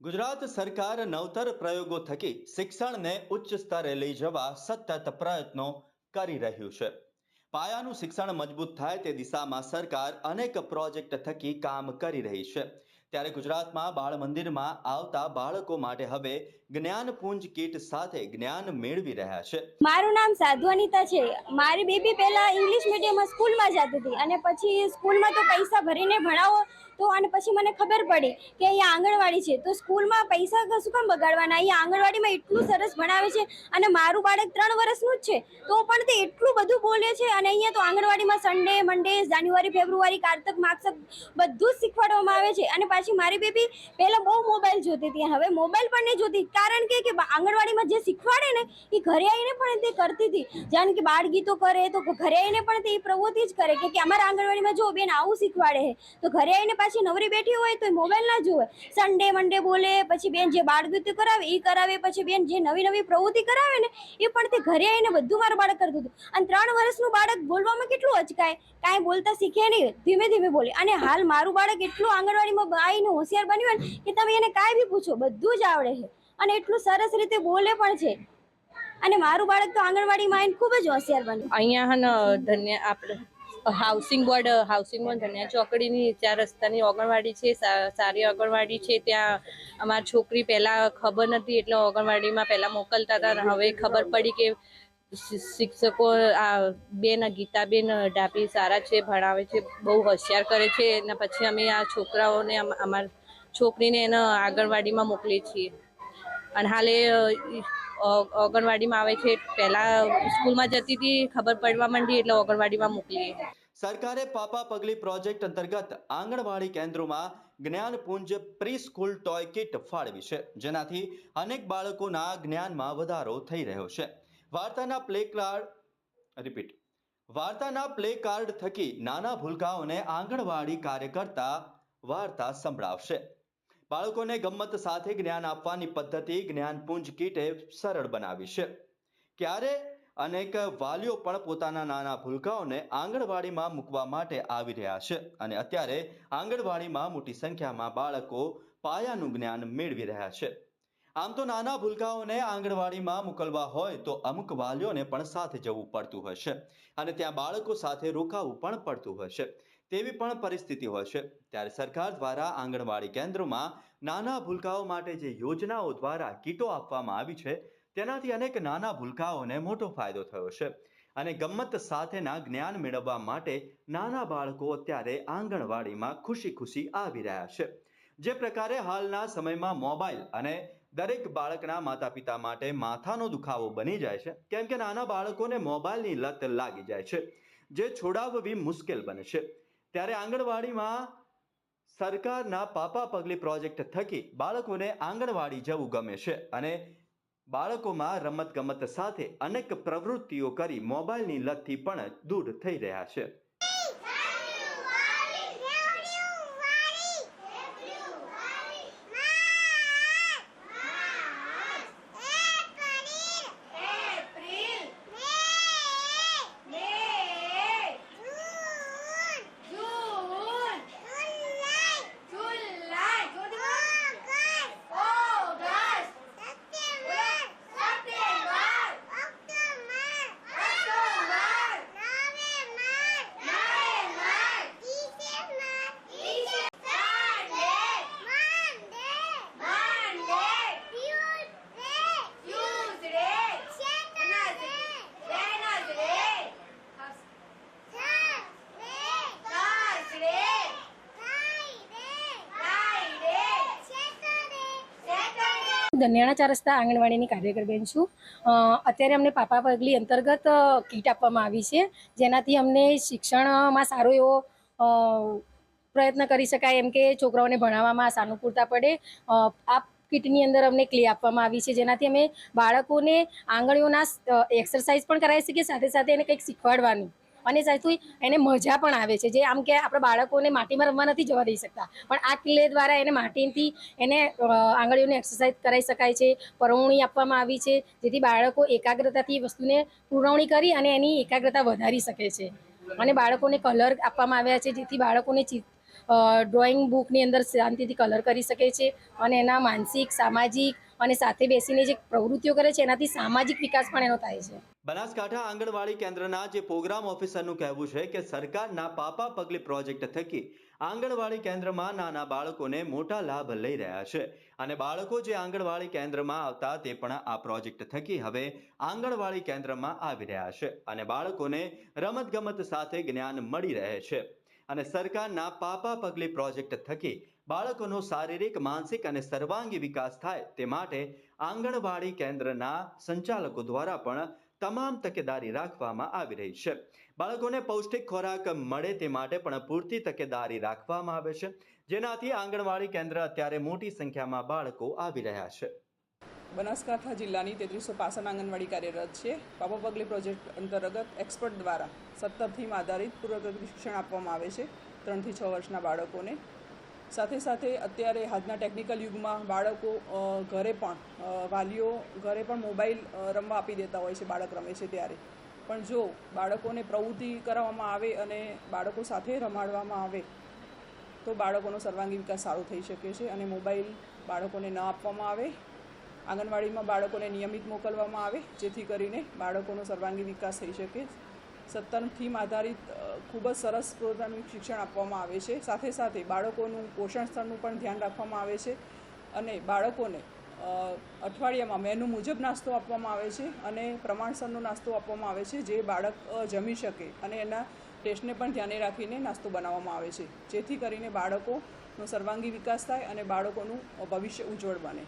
ગુજરાત સરકાર નવતર પ્રયોગો થકી શિક્ષણને ઉચ્ચ સ્તરે લઈ જવા સતત પ્રયત્નો કરી રહ્યું છે. પાયાનું શિક્ષણ મજબૂત થાય તે દિશામાં સરકાર અનેક પ્રોજેક્ટ થકી કામ કરી રહી છે. ત્યારે ગુજરાતમાં બાળ મંદિરમાં આવતા બાળકો માટે હવે જ્ઞાનપુંજ કીટ સાથે જ્ઞાન મેળવી રહ્યા છે. મારું નામ સાધુ અનિતા છે. મારી બેબી પહેલા ઇંગ્લિશ મીડિયમમાં સ્કૂલમાં જતી હતી અને પછી સ્કૂલમાં તો પૈસા ભરીને ભણાવો તો અને પછી મને ખબર પડી કે અહીંયા આંગણવાડી છે. તો સ્કૂલમાં પૈસા શું કામ બગાડવાના? અહીંયા આંગણવાડીમાં એટલું સરસ ભણાવે છે અને મારું બાળક ત્રણ વર્ષનું જ છે. તો પણ તે એટલું બધું બોલે છે અને અહીંયા તો આંગણવાડીમાં સન્ડે મંડે જાન્યુઆરી ફેબ્રુઆરી કારતક માગસક બધું જ શીખવાડવામાં આવે છે. અને પાછી મારી બેબી પહેલાં બહુ મોબાઈલ જોતી હતી. હવે મોબાઈલ પણ નહીં જોતી. કારણ કે કે આંગણવાડીમાં જે શીખવાડે ને, એ ઘરે આવીને પણ તે કરતી હતી. જાણે કે બાળ ગીતો કરે, તો ઘરે આવીને પણ તે પ્રવૃત્તિ જ કરે કે અમારા આંગણવાડીમાં જો બેન આવું શીખવાડે છે, તો ઘરે આવીને પાછી નવરી બેઠી હોય તો મોબાઈલ ના જોવે સન્ડે મંડે બોલે, પછી બેન જે બાળ ગીતો કરાવે એ કરાવે, પછી બેન જે નવી નવી પ્રવૃત્તિ કરાવે ને એ પણ તે ઘરે આવીને બધું મારું બાળક કરતું હતું. અને ત્રણ વર્ષનું બાળક બોલવામાં કેટલું અચકાય? કાંઈ બોલતા શીખે નહીં. ધીમે ધીમે બોલે. અને હાલ મારું બાળક એટલું આંગણવાડીમાં આવીને હોશિયાર બન્યું ને કે તમે એને કાંઈ બી પૂછો, બધું જ આવડે છે. અને એટલું સરસ રીતે બોલે પણ છે. અને મારું બાળક તો આંગણવાડીમાં આવીને ખૂબ જ હોશિયાર બન્યું. અહીંયા ધન્ય આપણે હાઉસિંગ બોર્ડ હાઉસિંગ બોર્ડ ધન્યા ચોકડીની ચાર રસ્તાની આંગણવાડી છે સારી આંગણવાડી છે. ત્યાં અમારી છોકરી પહેલાં ખબર નથી એટલે આંગણવાડીમાં પહેલાં મોકલતા હતા હવે ખબર પડી કે શિક્ષકો આ બેન, ગીતાબેન ડાભી સારા છે, ભણાવે છે, બહુ હોશિયાર કરે છે. અને પછી અમે આ છોકરાઓને અમારા છોકરીને એના આંગણવાડીમાં મોકલીએ છીએ. અને હાલે આંગણવાડીમાં આવે છે. પહેલાં સ્કૂલમાં જતી હતી, ખબર પડવા માંડી એટલે આંગણવાડીમાં મોકલીએ સરકારે પાપા પગલી પ્રોજેક્ટ અંતર્ગત આંગણવાડી કેન્દ્રોમાં જ્ઞાનપુંજ પ્રી સ્કૂલ ટોય કિટ ફાળવી છે. જેનાથી અનેક બાળકોના જ્ઞાનમાં વધારો થઈ રહ્યો છે. વાર્તાના પ્લે કાર્ડ, રિપીટ. વાર્તાના પ્લે કાર્ડ થકી નાના ભૂલકાઓને આંગણવાડી કાર્યકર્તા વાર્તા સંભળાવશે. બાળકોને ગમ્મત સાથે જ્ઞાન આપવાની પદ્ધતિ, જ્ઞાનપુંજ કીટે સરળ બનાવી છે. ક્યારે? અનેક વાલીઓ પણ પોતાના નાના ભૂલકાઓને આંગણવાડીમાં મૂકવા માટે આવી રહ્યા છે અને અત્યારે આંગણવાડીમાં મોટી સંખ્યામાં બાળકો પાયાનું જ્ઞાન મેળવી રહ્યા છે. આમ તો નાના ભૂલકાઓને આંગણવાડીમાં મોકલવા હોય તો અમુક વાલીઓને પણ સાથે જવું પડતું હશે અને ત્યાં બાળકો સાથે રોકાવું પણ પડતું હશે. તેવી પણ પરિસ્થિતિ હોય છે. ત્યારે સરકાર દ્વારા આંગણવાડી કેન્દ્રોમાં નાના ભૂલકાઓ માટે જે યોજનાઓ દ્વારા કીટો આપવામાં આવી છે, તેનાથી અનેક નાના ભૂલકાઓને મોટો ફાયદો થયો છે. અને ગમ્મત સાથેના જ્ઞાન મેળવવા માટે નાના બાળકો અત્યારે આંગણવાડીમાં ખુશી ખુશી આવી રહ્યા છે. જે પ્રકારે હાલના સમયમાં મોબાઈલ અને દરેક બાળકના માતા પિતા માટે માથાનો દુખાવો બની જાય છે, કેમ કે નાના બાળકોને મોબાઈલની લત લાગી જાય છે, જે છોડાવવી મુશ્કેલ બને છે. ત્યારે આંગણવાડીમાં સરકારના પાપા પગલી પ્રોજેક્ટ થકી બાળકોને આંગણવાડી જવું ગમે છે અને બાળકોમાં રમતગમત સાથે અનેક પ્રવૃત્તિઓ કરી મોબાઈલની લતથી પણ દૂર થઈ રહ્યા છે. દનિયાણા ચાર રસ્તા આંગણવાડીની કાર્યકર બેન છું. અત્યારે અમને પાપા પગલી અંતર્ગત કીટ આપવામાં આવી છે. જેનાથી અમને શિક્ષણમાં સારો એવો પ્રયત્ન કરી શકાય એમ કે છોકરાઓને ભણાવવામાં સાનુકૂળતા પડે. આ કીટની અંદર અમને ક્લે આપવામાં આવી છે. જેનાથી અમે બાળકોને આંગળીઓના એક્સરસાઇઝ પણ કરાવી શકીએ, સાથે સાથે એને કંઈક શીખવાડવાનું. અને સાચું એને મજા પણ આવે છે. જે આમ કે આપણે બાળકોને માટીમાં રમવા નથી જવા દઈ શકતા. પણ આ કિલ્લે દ્વારા એને માટીથી એને આંગળીઓને એક્સરસાઇઝ કરાવી શકાય છે, પરવણી આપવામાં આવી છે. જેથી બાળકો એકાગ્રતાથી વસ્તુને પુરવણી કરી અને એની એકાગ્રતા વધારી શકે છે. અને બાળકોને કલર આપવામાં આવ્યા છે. જેથી બાળકોને ડ્રોઈંગ બુકની અંદર શાંતિથી કલર કરી શકે છે. અને એના માનસિક, સામાજિક અને સાથે બેસીને જે પ્રવૃત્તિઓ કરે છે, એનાથી સામાજિક વિકાસ પણ એનો થાય છે. બનાસકાંઠા આંગણવાડી કેન્દ્રના જે પ્રોગ્રામ ઓફિસરનું કહેવું છે કે સરકારના પાપા પગલી પ્રોજેક્ટ થકી આંગણવાડી કેન્દ્રમાં નાના બાળકોને મોટા લાભ લઈ રહ્યા છે. અને બાળકો જે આંગણવાડી કેન્દ્રમાં આવતા તે પણ આ પ્રોજેક્ટ થકી હવે આંગણવાડી કેન્દ્રમાં આવી રહ્યા છે અને બાળકોને રમતગમત સાથે જ્ઞાન મળી રહે છે. અને સરકારના પાપા પગલી પ્રોજેક્ટ થકી બાળકોનો શારીરિક, માનસિક અને સર્વાંગી વિકાસ થાય તે માટે આંગણવાડી કેન્દ્રના સંચાલકો દ્વારા પણ તમામ તકેદારી રાખવામાં આવી રહી છે. બાળકોને પૌષ્ટિક ખોરાક મળે તે માટે પણ પૂરતી તકેદારી રાખવામાં આવે છે. જેનાથી આંગણવાડી કેન્દ્ર અત્યારે મોટી સંખ્યામાં બાળકો આવી રહ્યા છે. બનાસકાંઠા જિલ્લાની તેત્રીસો પાસઠ આંગણવાડી કાર્યરત છે. પાપા પગલી પ્રોજેક્ટ અંતર્ગત એક્સપર્ટ દ્વારા સત્તર થીમ આધારિત પૂર્વગત શિક્ષણ આપવામાં આવે છે. ત્રણથી છ વર્ષના બાળકોને સાથે સાથે અત્યારે આજના ટેકનિકલ યુગમાં બાળકો ઘરે પણ વાલીઓ ઘરે પણ મોબાઈલ રમવા આપી દેતા હોય છે, બાળક રમે છે ત્યારે. પણ જો બાળકોને પ્રવૃત્તિ કરાવવામાં આવે અને બાળકો સાથે રમાડવામાં આવે, તો બાળકોનો સર્વાંગી વિકાસ સારો થઈ શકે છે અને મોબાઈલ બાળકોને ન આપવામાં આવે. આંગણવાડીમાં બાળકોને નિયમિત મોકલવામાં આવે, જેથી કરીને બાળકોનો સર્વાંગી વિકાસ થઈ શકે. સત્તર થીમ આધારિત ખૂબ જ સરસ પ્રોગ્રામિંગ શિક્ષણ આપવામાં આવે છે. સાથે સાથે બાળકોનું પોષણ સ્તરનું પણ ધ્યાન રાખવામાં આવે છે અને બાળકોને અઠવાડિયામાં મેનુ મુજબ નાસ્તો આપવામાં આવે છે અને પ્રમાણસરનો નાસ્તો આપવામાં આવે છે જે બાળક જમી શકે અને એના ટેસ્ટને પણ ધ્યાને રાખીને નાસ્તો બનાવવામાં આવે છે. જેથી કરીને બાળકોનો સર્વાંગી વિકાસ થાય અને બાળકોનું ભવિષ્ય ઉજ્જવળ બને.